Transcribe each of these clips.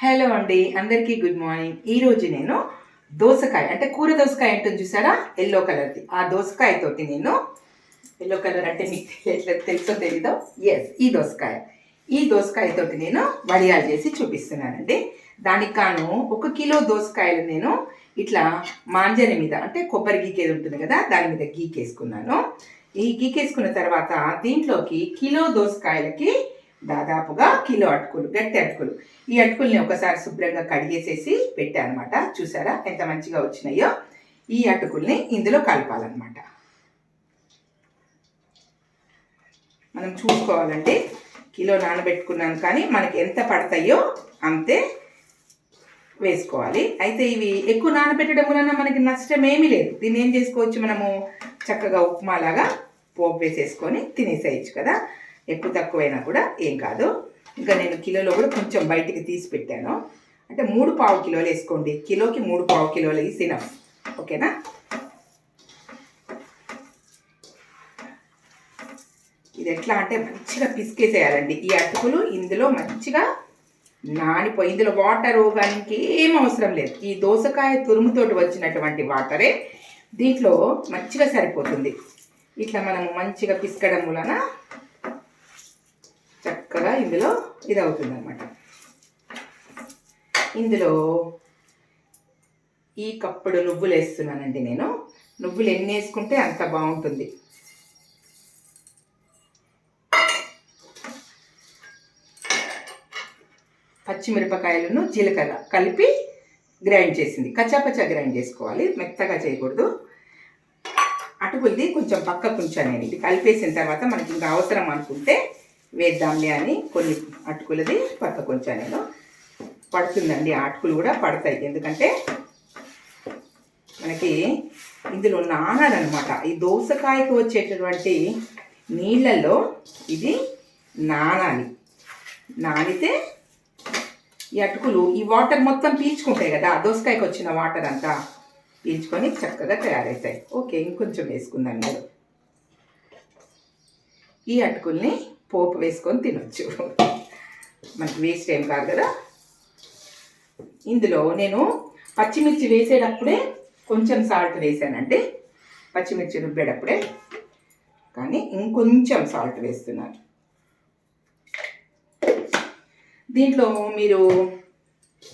Hello అండి అందరికీ good morning. ఈరోజు నేను దోసకాయ అంటే కూర దోసకాయ ఉంటుంది చూసారా? ఎల్లో కలర్ది. ఆ దోసకాయ తోటి నేను ఎల్లో కలర్ అంటే మీకు ఎట్లా తెలుసో తెలీదో? ఎస్ ఈ దోసకాయ. ఈ దోసకాయ తోటి నేను వడియాలు చేసి చూపిస్తున్నానండి. దానికి కాను ఒక కిలో దోసకాయలు నేను ఇట్లా మాంజరి మీద అంటే కొబ్బరి గీకేది ఉంటుంది కదా దాని మీద గీకేసుకున్నాను. ఈ గీకేసుకున్న తర్వాత దీంట్లోకి కిలో దోసకాయలకి దాదాపుగా కిలో అటుకులు గట్టి అటుకులు. ఈ అటుకుల్ని ఒకసారి శుభ్రంగా కడిగేసేసి పెట్టానమాట అనమాట చూసారా? ఎంత మంచిగా వచ్చినాయో? ఈ అటుకుల్ని ఇందులో కలపాలన్నమాట. మనం చూసుకోవాలంటే కిలో నానబెట్టుకున్నాను కానీ మనకి ఎంత పడతాయో అంతే వేసుకోవాలి. అయితే ఇవి ఎక్కువ నానబెట్టడం వలన మనకి నష్టం ఏమీ లేదు. దీన్ని ఏం చేసుకోవచ్చు మనము? చక్కగా ఉప్మాలాగా పోపు వేసేసుకొని తినేసేయచ్చు కదా? ఎక్కువ తక్కువైనా కూడా ఏం కాదు. ఇంకా నేను కిలోలో కూడా కొంచెం బయటికి తీసి పెట్టాను. అంటే మూడు పావు కిలోలు వేసుకోండి. కిలోకి మూడు పావు కిలోలు వేసినాం ఓకేనా? ఇది ఎట్లా అంటే మంచిగా పిసికేసేయాలండి. ఈ అటుకులు ఇందులో మంచిగా నానిపోయి ఇందులో వాటర్ కానీ ఇంకేం అవసరం లేదు. ఈ దోసకాయ తురుముతోటి వచ్చినటువంటి వాటరే దీంట్లో మంచిగా సరిపోతుంది. ఇట్లా మనము మంచిగా పిసకడం వలన చక్కగా ఇందులో ఇది అవుతుంది అనమాట ఇందులో ఈ కప్పుడు నువ్వులు వేస్తున్నానండి నేను. నువ్వులు ఎన్ని వేసుకుంటే అంత బాగుంటుంది. పచ్చిమిరపకాయలను జీలకర్ర కలిపి గ్రైండ్ చేసింది. కచ్చాపచ్చా గ్రైండ్ చేసుకోవాలి. మెత్తగా చేయకూడదు. అటుకులది కొంచెం పక్కకు ఉంచాను నేను. ఇది కలిపేసిన తర్వాత మనకి ఇంకా అవసరం అనుకుంటే వేద్దాంలే అని కొన్ని అటుకులది పక్కకు ఉంచాను నేను. పడుతుందండి ఆ అటుకులు కూడా పడతాయి. ఎందుకంటే మనకి ఇందులో నానాలన్నమాట ఈ దోసకాయకు వచ్చేటటువంటి నీళ్ళల్లో ఇది నానాలి. నానితే ఈ అటుకులు ఈ వాటర్ మొత్తం పీల్చుకుంటాయి కదా దోసకాయకు వచ్చిన వాటర్ అంతా పీల్చుకొని చక్కగా తయారవుతాయి ఓకే ఇంకొంచెం వేసుకుందాం మీరు. ఈ అటుకుల్ని పోపు వేసుకొని తినొచ్చు. మనకి వేస్ట్ ఏం కాదు కదా? ఇందులో నేను పచ్చిమిర్చి వేసేటప్పుడే కొంచెం సాల్ట్ వేసానండి. పచ్చిమిర్చి రుబ్బేటప్పుడే. కానీ ఇంకొంచెం సాల్ట్ వేస్తున్నాను. దీంట్లో మీరు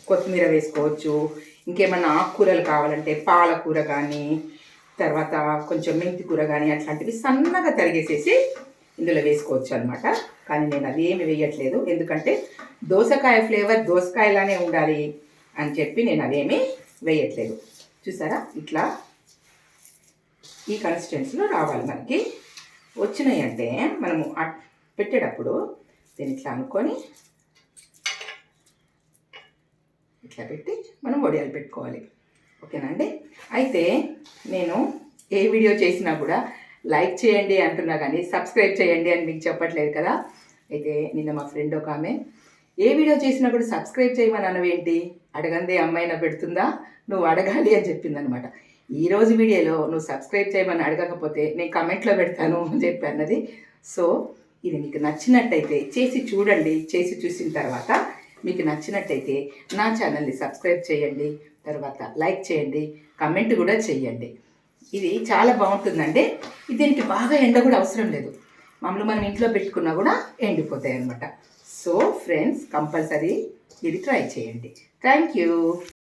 కొత్తిమీర వేసుకోవచ్చు. ఇంకేమైనా ఆకుకూరలు కావాలంటే పాలకూర కానీ తర్వాత కొంచెం మెంతి కూర కానీ అట్లాంటివి సన్నగా తరిగేసేసి ఇందులో వేసుకోవచ్చు అనమాట కానీ నేను అది ఏమి వేయట్లేదు. ఎందుకంటే దోసకాయ ఫ్లేవర్ దోసకాయలానే ఉండాలి అని చెప్పి నేను అదేమీ వేయట్లేదు. చూసారా? ఇట్లా ఈ కన్సిస్టెన్సీలో రావాలి మనకి. వచ్చినాయి అంటే మనము పెట్టేటప్పుడు దీన్ని ఇట్లా అనుకొని ఇట్లా పెట్టి మనం వడియాలు పెట్టుకోవాలి. ఓకేనండి అయితే నేను ఏ వీడియో చేసినా కూడా లైక్ చేయండి అంటున్నా కానీ సబ్స్క్రైబ్ చేయండి అని మీకు చెప్పట్లేదు కదా. అయితే నిన్న మా ఫ్రెండ్ ఒక ఆమె ఏ వీడియో చేసినా కూడా సబ్స్క్రైబ్ చేయమని అనవేంటి అడగందే అమ్మాయినా పెడుతుందా? నువ్వు అడగాలి అని చెప్పిందనమాట ఈ రోజు వీడియోలో నువ్వు సబ్స్క్రైబ్ చేయమని అడగకపోతే నేను కమెంట్లో పెడతాను అని చెప్పి అన్నది. సో ఇది మీకు నచ్చినట్టయితే చేసి చూడండి చేసి చూసిన తర్వాత మీకు నచ్చినట్టయితే నా ఛానల్ని సబ్స్క్రైబ్ చేయండి తర్వాత లైక్ చేయండి కమెంట్ కూడా చేయండి. ఇది చాలా బాగుంటుందండి. దీనికి బాగా ఎండ కూడా అవసరం లేదు. మామూలు మనం ఇంట్లో పెట్టుకున్నా కూడా ఎండిపోతాయి అనమాట సో ఫ్రెండ్స్ కంపల్సరీ ఇది ట్రై చేయండి. Thank you